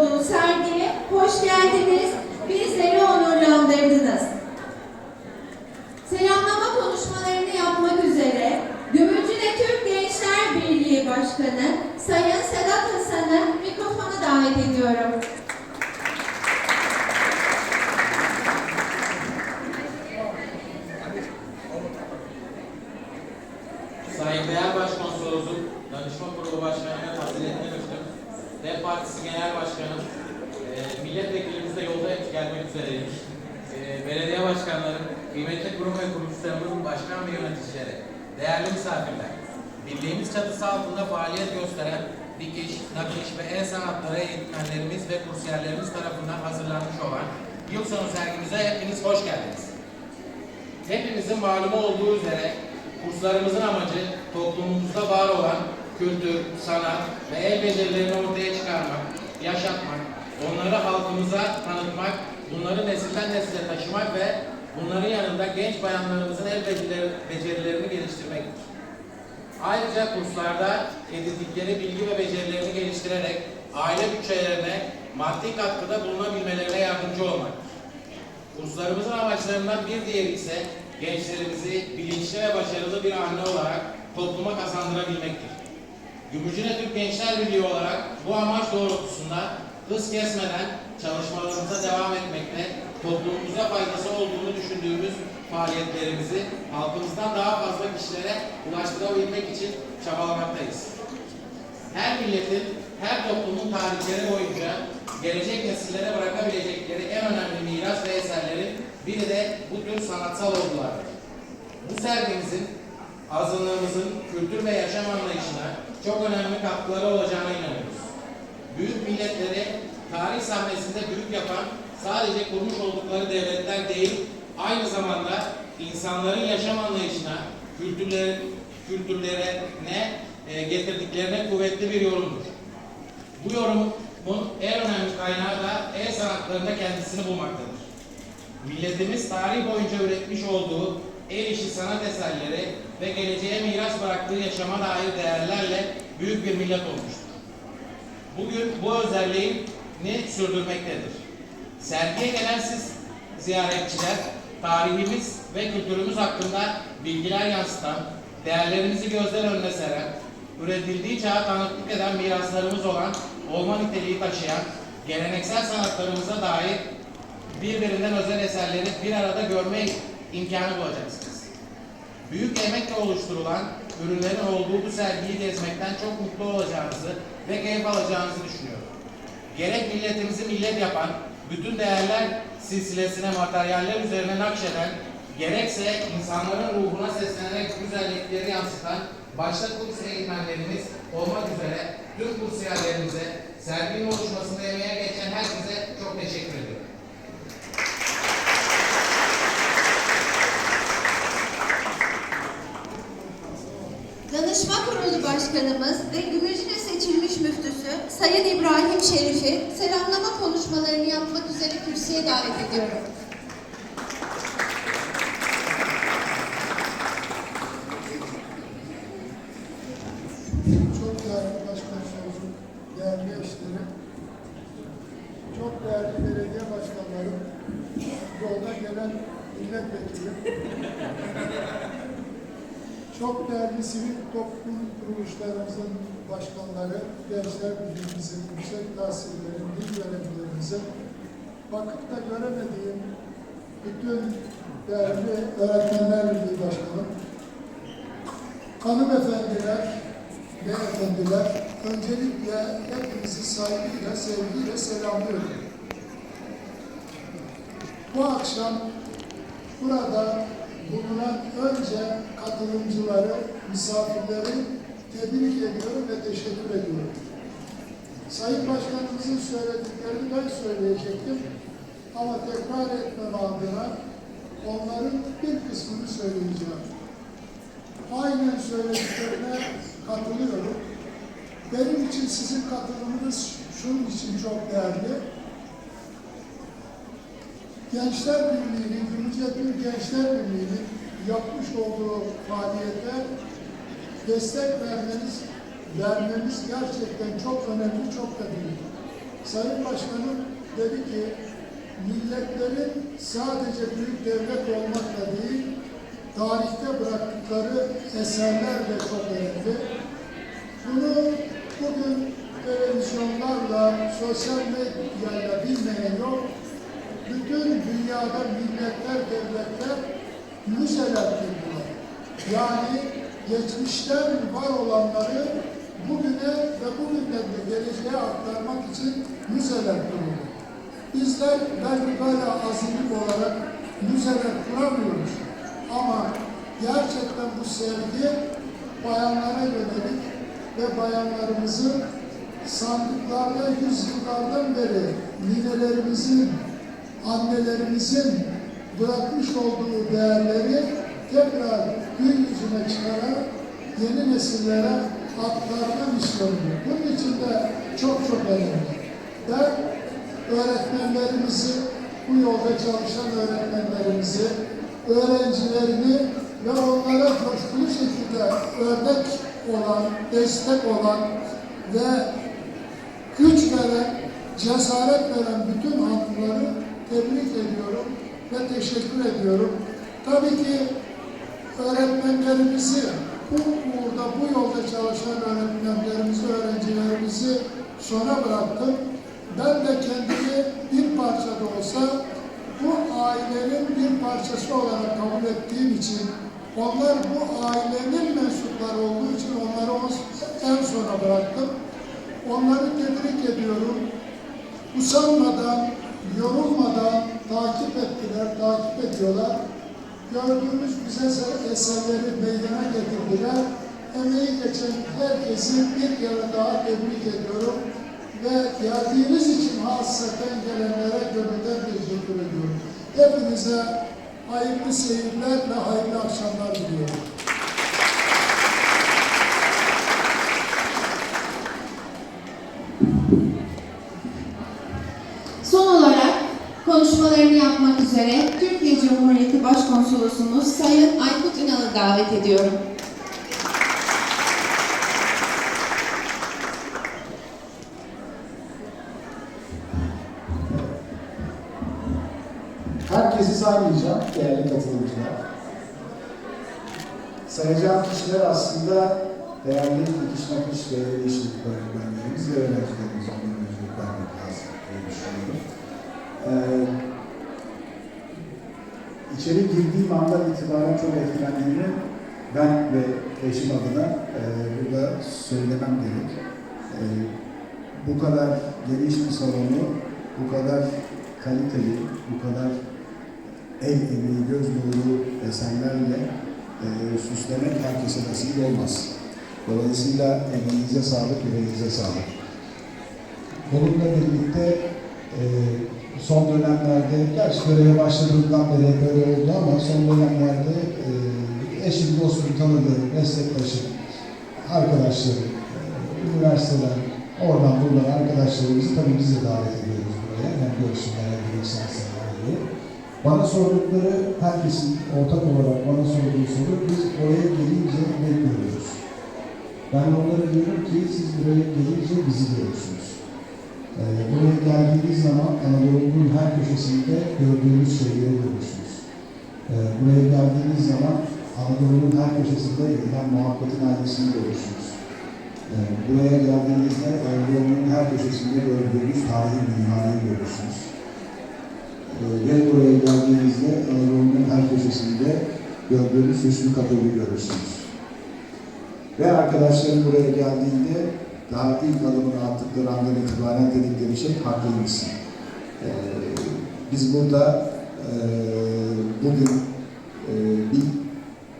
olduğu sergiye hoş geldiniz, bizleri onurlandırdınız. Selamlama konuşmalarını yapmak üzere Gümülcine Türk Gençler Birliği Başkanı Sayın Sedat Hasan'ı mikrofona davet ediyorum. Sayın Değer Başkonsolosum, Danışma Kurulu Başkanı'na faziletli müftüm, DEM Partisi Genel Başkanı, e, milletvekilimiz de yolda gelmek üzereymiş. E, belediye başkanları, kıymetli kurum ve kuruluşlarımızın başkan ve yöneticileri, değerli misafirler, birliğimiz çatısı altında faaliyet gösteren dikiş, nakış ve el sanatları eğitmenlerimiz ve kursiyerlerimiz tarafından hazırlanmış olan yıl sonu sergimize hepiniz hoş geldiniz. Hepimizin malumu olduğu üzere kurslarımızın amacı toplumumuzda var olan kültür, sanat ve el becerilerini ortaya çıkarmak, onları halkımıza tanıtmak, bunları nesilden nesile taşımak ve bunların yanında genç bayanlarımızın el becerileri- becerilerini geliştirmektir. Ayrıca kurslarda edindikleri bilgi ve becerilerini geliştirerek aile bütçelerine maddi katkıda bulunabilmelerine yardımcı olmaktır. Kurslarımızın amaçlarından bir diğeri ise gençlerimizi bilinçli ve başarılı bir anne olarak topluma kazandırabilmektir. Gümüşhane Türk Gençler Birliği olarak bu amaç doğrultusunda hız kesmeden çalışmalarımıza devam etmekte, toplumumuza faydası olduğunu düşündüğümüz faaliyetlerimizi halkımızdan daha fazla kişilere ulaştırabilmek için çabalamaktayız. Her milletin, her toplumun tarihleri boyunca gelecek nesillere bırakabilecekleri en önemli miras ve eserlerin biri de bu tür sanatsal olgulardır. Bu sergimizin azınlığımızın kültür ve yaşam anlayışına çok önemli katkıları olacağına inanıyoruz. Büyük milletleri tarih sahnesinde büyük yapan sadece kurmuş oldukları devletler değil, aynı zamanda insanların yaşam anlayışına, kültürler, kültürlerine e, getirdiklerine kuvvetli bir yorumdur. Bu yorumun en önemli kaynağı da el sanatlarında kendisini bulmaktadır. Milletimiz tarih boyunca üretmiş olduğu el işi sanat eserleri ve geleceğe miras bıraktığı yaşama dair değerlerle büyük bir millet olmuştur. Bugün bu özelliğini sürdürmektedir. Sergiye gelen siz ziyaretçiler, tarihimiz ve kültürümüz hakkında bilgiler yansıtan, değerlerimizi gözler önüne seren, üretildiği çağa tanıklık eden miraslarımız olan olma niteliği taşıyan, geleneksel sanatlarımıza dair birbirinden özel eserleri bir arada görme imkanı bulacaksınız. Büyük emekle oluşturulan ürünlerin olduğu bu sergiyi gezmekten çok mutlu olacağınızı ve keyif alacağınızı düşünüyorum. Gerek milletimizi millet yapan, bütün değerler silsilesine materyaller üzerine nakşeden, gerekse insanların ruhuna seslenerek güzellikleri yansıtan başta kurs eğitmenlerimiz olmak üzere tüm kursiyerlerimize, serginin oluşmasında emeğe geçen herkese çok teşekkür ediyorum. Başkanımız ve Gümüşhane seçilmiş müftüsü Sayın İbrahim Şerif'i selamlama konuşmalarını yapmak üzere kürsüye davet ediyorum. Çok değerli başkonsolosum, değerli eşlerim, çok değerli belediye başkanlarım, yolda gelen milletvekilim, çok değerli sivil toplum kuruluşlarımızın başkanları, gençler birliğimizin, yüksek tahsillerin, dil görevlilerimizin, bakıp da göremediğim bütün değerli öğretmenler birliği başkanım, hanımefendiler, beyefendiler, öncelikle hepinizi saygıyla, sevgiyle selamlıyorum. Bu akşam burada bulunan önce katılımcıları, misafirleri tebrik ediyorum ve teşekkür ediyorum. Sayın Başkanımızın söylediklerini ben söyleyecektim ama tekrar etmem adına onların bir kısmını söyleyeceğim. Aynen söylediklerine katılıyorum. Benim için sizin katılımınız şunun için çok değerli. Gençler Birliği'nin, Gümrüce Türk Gençler Birliği'nin yapmış olduğu faaliyete destek vermeniz, vermemiz gerçekten çok önemli, çok da büyük. Sayın Başkanım dedi ki milletlerin sadece büyük devlet olmakla değil, tarihte bıraktıkları eserler de çok önemli. Bunu bugün televizyonlarla, sosyal medyayla bilmeyen yok. Bütün dünyada milletler, devletler müzeler kurdular. Yani geçmişten var olanları bugüne ve bugünden de geleceğe aktarmak için müzeler kuruldu. Bizler belki böyle azimlik olarak müzeler kuramıyoruz. Ama gerçekten bu sevgi bayanlara yönelik ve bayanlarımızın sandıklarda yüzyıllardan beri ninelerimizin, annelerimizin bırakmış olduğu değerleri tekrar gün yüzüne çıkarak yeni nesillere aktarma misyonu. Bunun için de çok çok önemli. Ben öğretmenlerimizi, bu yolda çalışan öğretmenlerimizi, öğrencilerini ve onlara coşkulu şekilde örnek olan, destek olan ve güç veren, cesaret veren bütün hanımları tebrik ediyorum ve teşekkür ediyorum. Tabii ki öğretmenlerimizi, bu uğurda, bu yolda çalışan öğretmenlerimizi, öğrencilerimizi sona bıraktım. Ben de kendimi bir parça da olsa bu ailenin bir parçası olarak kabul ettiğim için, onlar bu ailenin mensupları olduğu için onları en sona bıraktım. Onları tebrik ediyorum. Usanmadan, yorulmadan takip ettiler, takip ediyorlar. Gördüğümüz bize eserleri meydana getirdiler. Emeği geçen herkesi bir kere daha tebrik ediyorum. Ve geldiğiniz için hasreten gelenlere gönülden teşekkür ediyorum. Hepinize hayırlı seyirler ve hayırlı akşamlar diliyorum. Konuşmalarını yapmak üzere Türkiye Cumhuriyeti Başkonsolosumuz Sayın Aykut Ünal'ı davet ediyorum. Herkesi saymayacağım değerli katılımcılar. Sayacağım kişiler aslında değerli dikiş nakış ve el işçilik öğretmenlerimiz ve öğrencilerimiz onlara öncelik vermek lazım diye düşünüyorum. Ee, içeri girdiğim andan itibaren çok etkilendiğimi ben ve eşim adına e, burada söylemem gerek. E, bu kadar geniş bir salonu, bu kadar kaliteli, bu kadar el emeği, göz nuru eserlerle e, süslemek herkese nasip olmaz. Dolayısıyla emeğinize sağlık, yüreğinize sağlık. Bununla birlikte e, son dönemlerde, gerçi göreve başladığımdan beri böyle oldu ama son dönemlerde e, eşim, dostum, tanıdığım, meslektaşım, arkadaşlarım, e, üniversiteden, oradan buradan arkadaşlarımızı tabii biz de davet ediyoruz buraya. Hem görsünler hem lisanslar diye. Bana sordukları, herkesin ortak olarak bana sorduğu soru, biz oraya gelince ne görüyoruz? Ben onlara diyorum ki, siz buraya gelince bizi görürsünüz. Ee, buraya geldiğiniz zaman Anadolu'nun her köşesinde gördüğünüz şeyleri görürsünüz. Ee, buraya geldiğiniz zaman Anadolu'nun her köşesinde yayılan muhabbetin ailesini görürsünüz. Ee, buraya geldiğinizde Anadolu'nun her köşesinde gördüğünüz tarihi dünyayı görürsünüz. Ve buraya geldiğinizde Anadolu'nun her köşesinde gördüğünüz Hüsnü Kapı'yı görürsünüz. Ve arkadaşlarım buraya geldiğinde daha ilk adımını attıkları andan itibaren dedikleri şey haklıymışsın. Ee, biz burada e, bugün e, bir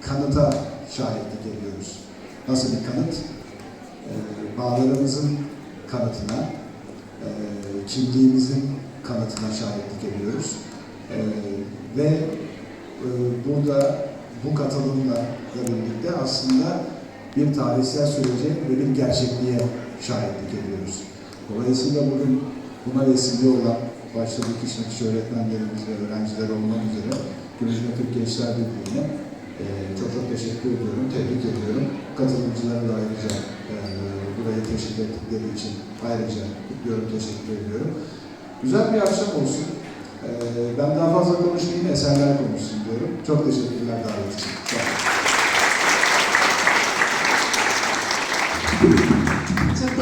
kanıta şahitlik ediyoruz. Nasıl bir kanıt? Ee, bağlarımızın kanıtına, e, kimliğimizin kanıtına şahitlik ediyoruz. Ee, ve e, burada bu katılımla birlikte aslında bir tarihsel sürece ve bir gerçekliğe şahitlik ediyoruz. Dolayısıyla bugün buna vesile olan başta dikiş nakış öğretmenlerimiz ve öğrenciler olmak üzere Gülüşme Türk Gençler Birliği'ne e, çok çok teşekkür ediyorum, tebrik ediyorum. Katılımcılara da ayrıca e, buraya teşvik ettikleri için ayrıca kutluyorum, teşekkür ediyorum. Güzel bir akşam olsun. E, ben daha fazla konuşmayayım, eserler konuşsun diyorum. Çok teşekkürler davet için. Sağ olun.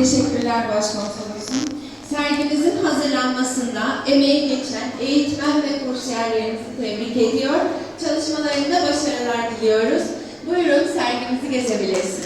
Teşekkürler Başkonsolosum. Sergimizin hazırlanmasında emeği geçen eğitmen ve kursiyerlerimizi tebrik ediyor. Çalışmalarında başarılar diliyoruz. Buyurun sergimizi gezebilirsiniz.